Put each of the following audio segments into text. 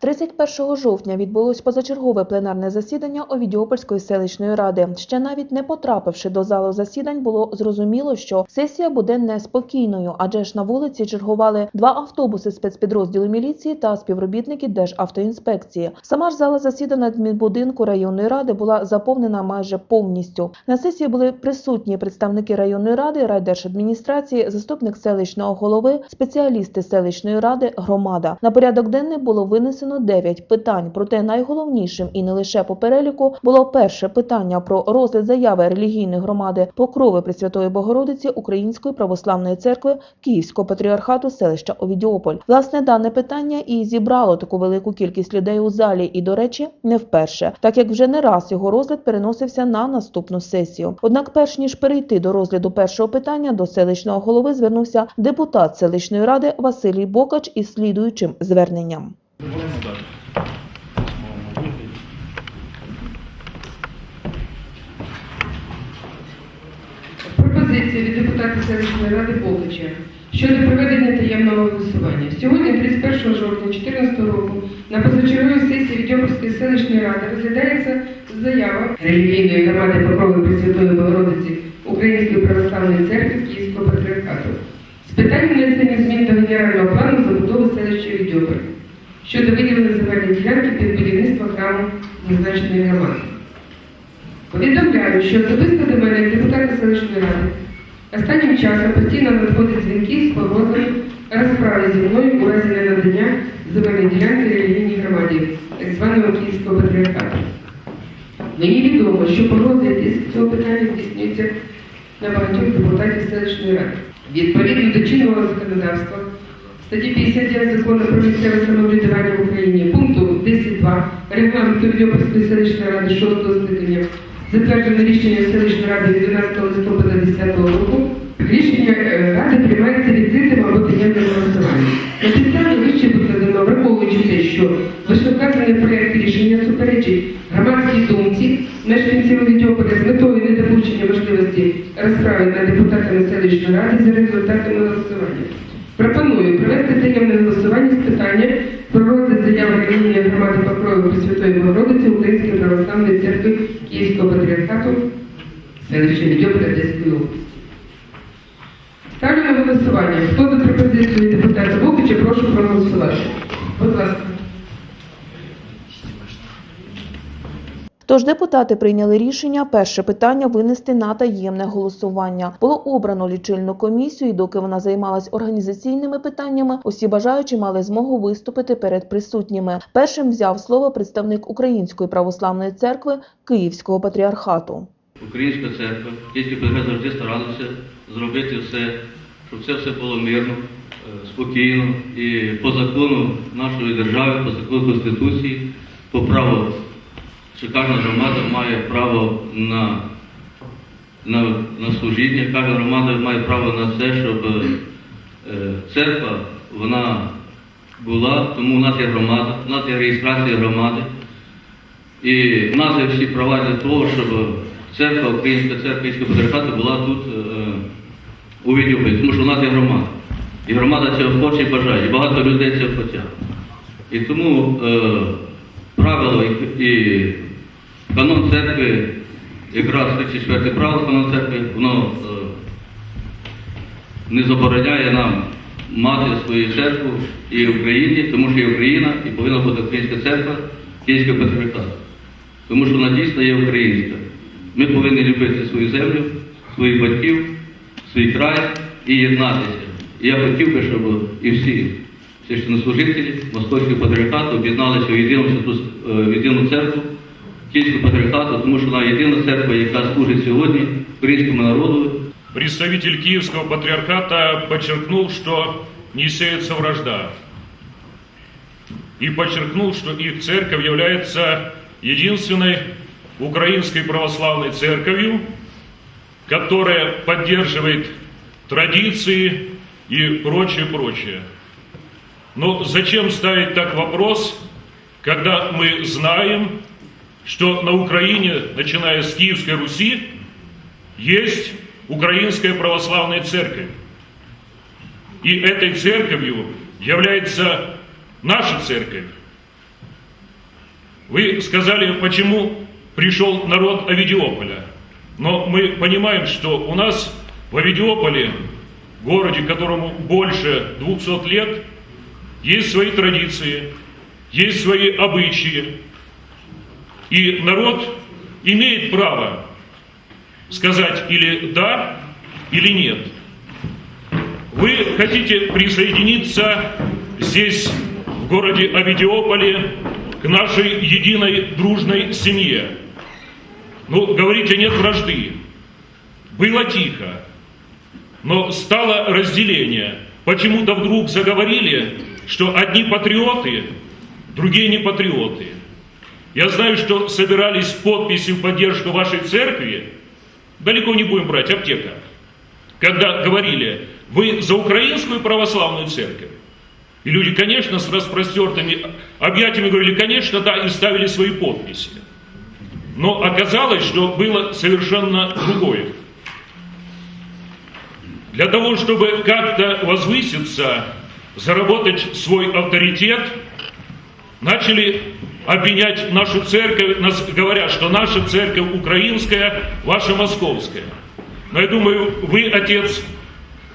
31 жовтня відбулось позачергове пленарне засідання Овідіопольської селищної ради. Ще навіть не потрапивши до залу засідань, було зрозуміло, що сесія буде неспокійною, адже ж на вулиці чергували два автобуси спецпідрозділу міліції та співробітники Державтоінспекції. Сама ж зала засідань адмінбудинку районної ради була заповнена майже повністю. На сесії були присутні представники районної ради, райдержадміністрації, заступник селищного голови, спеціалісти селищної ради, громада. На порядок денний було винесено 9 питань. Проте найголовнішим і не лише по переліку було перше питання про розгляд заяви релігійної громади Покрови Пресвятої Богородиці Української православної церкви Київського патріархату селища Овідіополь. Власне, дане питання і зібрало таку велику кількість людей у залі, і, до речі, не вперше, так як вже не раз його розгляд переносився на наступну сесію. Однак, перш ніж перейти до розгляду першого питання, до селищного голови звернувся депутат селищної ради Василій Бокач із слідуючим зверненням. Депутата селищної ради Богача щодо проведення таємного голосування. Сьогодні, 31 жовтня 2014 року, на позачерговій сесії Відьопольської селищної ради розглядається заява релігійної громади Покрови Пресвятої Богородиці Української православної церкви Київського патріархату з питань внесення змін до генерального плану забудови селища Відьополь щодо виділення земельної ділянки під будівництво храму зазначеної громади. Повідомляю, що особисто до мене, як депутата селищної ради, останнім часом постійно надходять дзвінки з погрозою розправи зі мною у разі ненадання земельної ділянки релігійній громаді, так званого Київського патріархату. Мені відомо, що погрози і тиск цього питання здійснюються на багатьох депутатів селищної ради. Відповідно до чинного законодавства, статті 59 закону про місцеве самоврядування в Україні, пункту 10.2 регламенту Відьопольської селищної ради 6 скликання, затверджене рішення селищної ради від 12 листопада 2010 року, рішення е, ради приймається відкритим або таємним голосуванням. На підставі вище викладено, враховуючи те, що вищевказаний проект рішення суперечить громадській думці мешканців Відьополя з метою недопущення можливості розправи над депутатами селищної ради за результатами голосування. Пропоную провести таємне голосування з питання про розгляд заяви релігійної громади Покрови Пресвятої Богородиці Української православної церкви Київського патріархату селища Відьополя Одеської області. Ставлю на голосування. Хто за пропозицію депутата Богуча, прошу проголосувати. Тож депутати прийняли рішення перше питання винести на таємне голосування. Було обрано лічильну комісію, і доки вона займалась організаційними питаннями, усі бажаючі мали змогу виступити перед присутніми. Першим взяв слово представник Української православної церкви Київського патріархату. Українська церква, тільки ми завжди старалися зробити все, щоб це все було мирно, е, спокійно і по закону нашої держави, по закону Конституції, по праву, що кожна громада має право на, на, на служіння, кожна громада має право на все, щоб е, церква вона була, тому у нас є громада, у нас є реєстрація громади. І в нас є всі права для того, щоб церква, Українська церква Київського патріархату була тут е, у Відьополі, тому що в нас є громада. І громада цього хоче і бажає, і багато людей цього хочуть. І тому е, правило і, і канон церкви, якраз 34 правило канон церкви, воно е, не забороняє нам мати свою церкву і в Україні, тому що є Україна і повинна бути Українська церква Київського патріархату. Тому що вона дійсно є українська. Ми повинні любити свою землю, своїх батьків, свій край і єднатися. І я хотів би, щоб і всі священнослужителі Московського патріархату об'єдналися в єдину, е, церкву Київського патріархату, тому що вона єдина церква, яка служить сьогодні українському народу Представитель Киевского патриархата подчеркнул, что не сеется вражда. И подчеркнул, что их церковь является единственной украинской православной церковью, которая поддерживает традиции и прочее, прочее. Но зачем ставить так вопрос, когда мы знаем, что на Украине, начиная с Киевской Руси, есть Украинская православная церковь. И этой церковью является наша церковь. Вы сказали, почему пришел народ Авидиополя. Но мы понимаем, что у нас в Авидиополе, городе, которому больше 200 лет, есть свои традиции, есть свои обычаи. И народ имеет право сказать или да, или нет. Вы хотите присоединиться здесь, в городе Авидиополе, к нашей единой дружной семье. Ну, говорите, нет вражды. Было тихо, но стало разделение. Почему-то вдруг заговорили, что одни патриоты, другие не патриоты. Я знаю, что собирались подписи в поддержку вашей церкви, далеко не будем брать, аптека, когда говорили, вы за украинскую православную церковь. И люди, конечно, с распростертыми объятиями говорили, конечно, да, и ставили свои подписи. Но оказалось, что было совершенно другое. Для того, чтобы как-то возвыситься, заработать свой авторитет, начали обвинять нашу церковь, говоря, что наша церковь украинская, ваша московская. Но я думаю, вы, отец,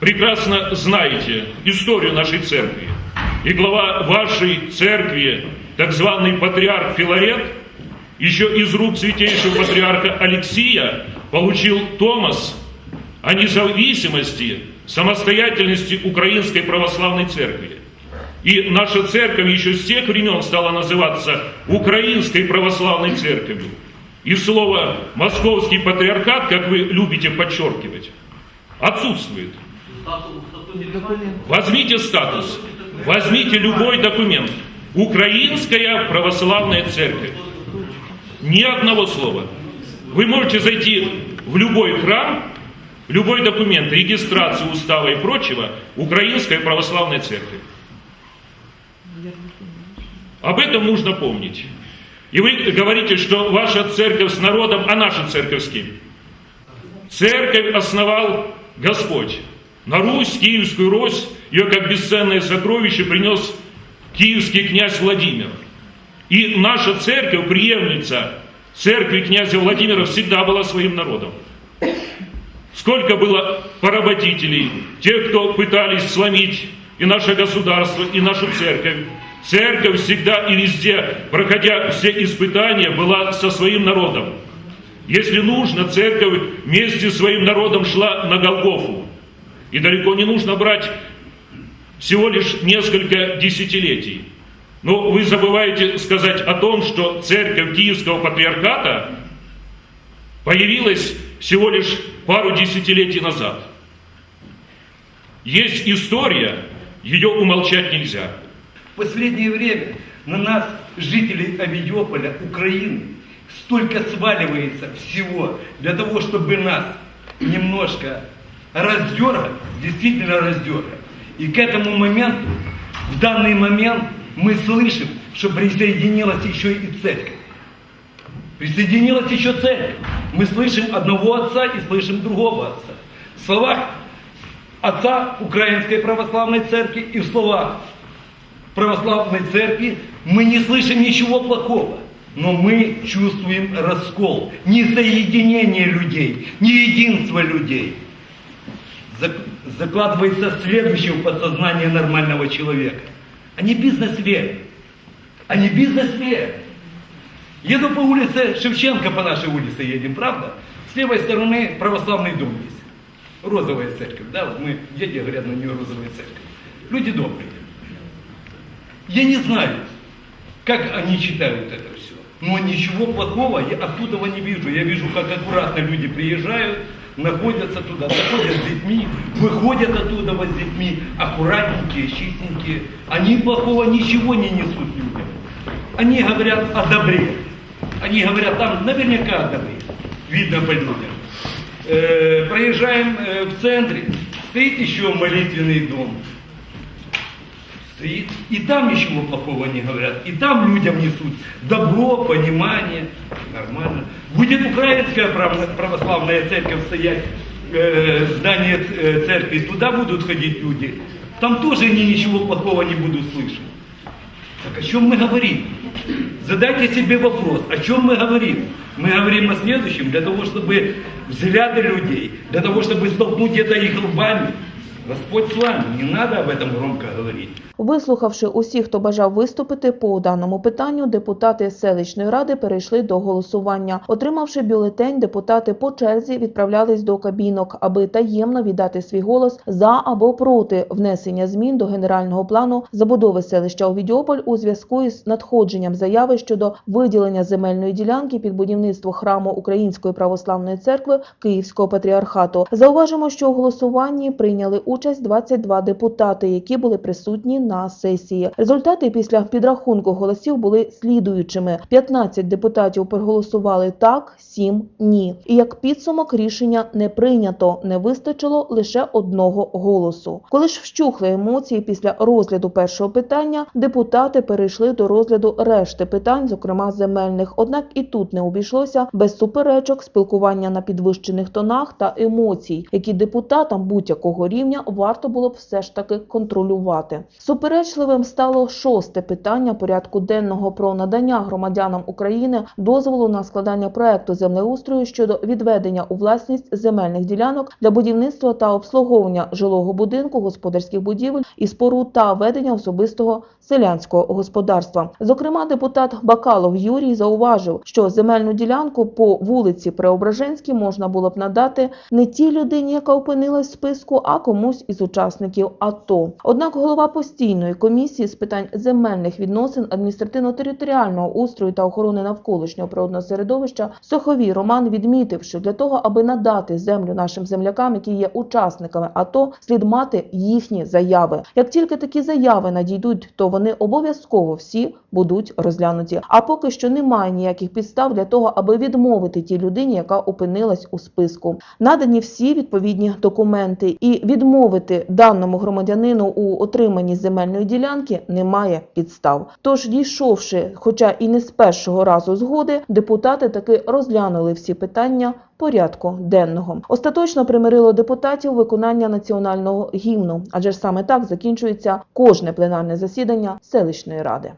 прекрасно знаете историю нашей церкви. И глава вашей церкви, так званый патриарх Филарет, еще из рук святейшего патриарха Алексия получил Томас о независимости, самостоятельности Украинской Православной Церкви. И наша церковь еще с тех времен стала называться Украинской Православной Церковью. И слово «московский патриархат», как вы любите подчеркивать, отсутствует. Возьмите статус, возьмите любой документ. Украинская православная церковь. Ни одного слова. Вы можете зайти в любой храм, любой документ, регистрацию устава и прочего, Украинская православная церковь. Об этом нужно помнить. И вы говорите, что ваша церковь с народом, а наша церковь с кем? Церковь основал Господь. На Русь, Киевскую Русь, ее как бесценное сокровище принес киевский князь Владимир. И наша церковь, преемница церкви князя Владимира, всегда была своим народом. Сколько было поработителей, тех, кто пытались сломить и наше государство, и нашу церковь. Церковь всегда и везде, проходя все испытания, была со своим народом. Если нужно, церковь вместе с своим народом шла на Голгофу. И далеко не нужно брать всего лишь несколько десятилетий. Но вы забываете сказать о том, что церковь Киевского патриархата появилась всего лишь пару десятилетий назад. Есть история, ее умолчать нельзя. Последнее время на нас, жителей Авидиополя, Украины, столько сваливается всего для того, чтобы нас немножко раздергать, действительно раздергать. И к этому моменту, в данный момент, мы слышим, что присоединилась еще и церковь. Присоединилась еще церковь. Мы слышим одного отца и слышим другого отца. В словах отца Украинской Православной Церкви и в словах православной церкви мы не слышим ничего плохого, но мы чувствуем раскол, не соединение людей, не единство людей. Зак- Закладывается следующее в подсознание нормального человека. Они бизнес-веры. Они бизнес-веры. Еду по улице Шевченко, по нашей улице едем, правда? С левой стороны православный дом есть. Розовая церковь, да, вот мы, дети говорят на нее розовая церковь. Люди добрые. Я не знаю, как они читают это все. Но ничего плохого я оттуда не вижу. Я вижу, как аккуратно люди приезжают, находятся туда, заходят с детьми, выходят оттуда вот с детьми, аккуратненькие, чистенькие. Они плохого ничего не несут людям. Они говорят о добре. Они говорят там наверняка о добре. Видно по людям. Э, проезжаем э, в центре, стоит еще молитвенный дом стоит. И там ничего плохого не говорят. И там людям несут добро, понимание. Нормально. Будет украинская прав- православная церковь стоять, э, здание ц- э, церкви, туда будут ходить люди. Там тоже они ничего плохого не будут слышать. Так о чем мы говорим? задайте себе вопрос, о чем мы говорим. Мы говорим о следующем, для того, чтобы взгляды людей, для того, чтобы столкнуть это их лбами. Господь с вами, не надо об этом громко говорить. Вислухавши усіх, хто бажав виступити по даному питанню, депутати селищної ради перейшли до голосування. Отримавши бюлетень, депутати по черзі відправлялись до кабінок, аби таємно віддати свій голос за або проти внесення змін до генерального плану забудови селища Овідіополь у зв'язку із надходженням заяви щодо виділення земельної ділянки під будівництво храму Української православної церкви Київського патріархату. Зауважимо, що у голосуванні прийняли участь 22 депутати, які були присутні на сесії. Результати після підрахунку голосів були слідуючими: 15 депутатів проголосували так, 7 – ні. І як підсумок рішення не прийнято, не вистачило лише одного голосу. Коли ж вщухли емоції після розгляду першого питання, депутати перейшли до розгляду решти питань, зокрема земельних. Однак і тут не обійшлося без суперечок, спілкування на підвищених тонах та емоцій, які депутатам будь-якого рівня варто було б все ж таки контролювати. Суперечливим стало шосте питання порядку денного про надання громадянам України дозволу на складання проекту землеустрою щодо відведення у власність земельних ділянок для будівництва та обслуговування жилого будинку, господарських будівель і споруд та ведення особистого селянського господарства. Зокрема, депутат Бакалов Юрій зауважив, що земельну ділянку по вулиці Преображенській можна було б надати не тій людині, яка опинилась в списку, а комусь із учасників АТО. Однак голова постійної комісії з питань земельних відносин, адміністративно-територіального устрою та охорони навколишнього природного середовища Соховій Роман відмітив, що для того, аби надати землю нашим землякам, які є учасниками АТО, слід мати їхні заяви. Як тільки такі заяви надійдуть, то вони обов'язково всі будуть розглянуті. А поки що немає ніяких підстав для того, аби відмовити тій людині, яка опинилась у списку. Надані всі відповідні документи, і відмовити даному громадянину у отриманні земельної ділянки немає підстав. Тож, дійшовши, хоча і не з першого разу згоди, депутати таки розглянули всі питання порядку денного. Остаточно примирило депутатів виконання національного гімну, адже ж саме так закінчується кожне пленарне засідання селищної ради.